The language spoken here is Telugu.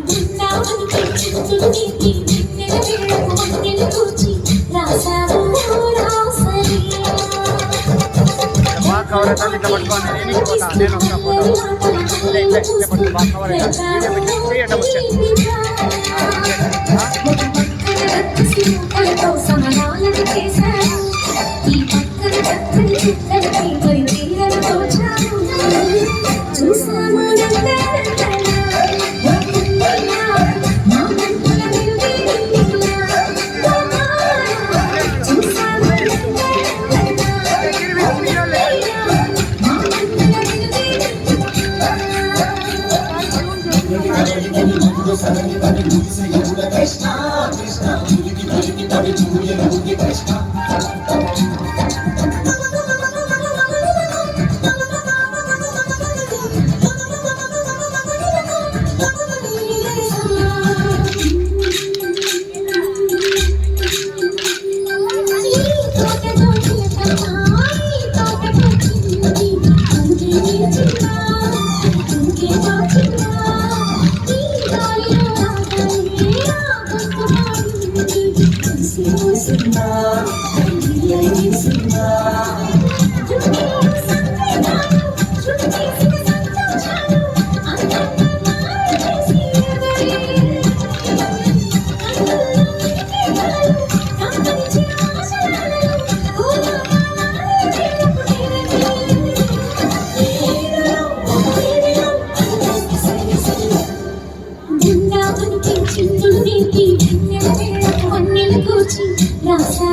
బృందావని పెంచుతులు నీతి నెల వేళకు మన్నెలు బాగా కవర్ ఇట్లా పట్టుకోండి నేను ఇంటికి నేను ఒక ఫోటో ఇట్లా ఇట్లా ఇట్లా పట్టుకో బాగా కవర్ అవుతుంది పెట్టి వచ్చాను ఈ పక్కన 사랑이 되는 누구도 사랑이 받는 이 세계 not 要量洒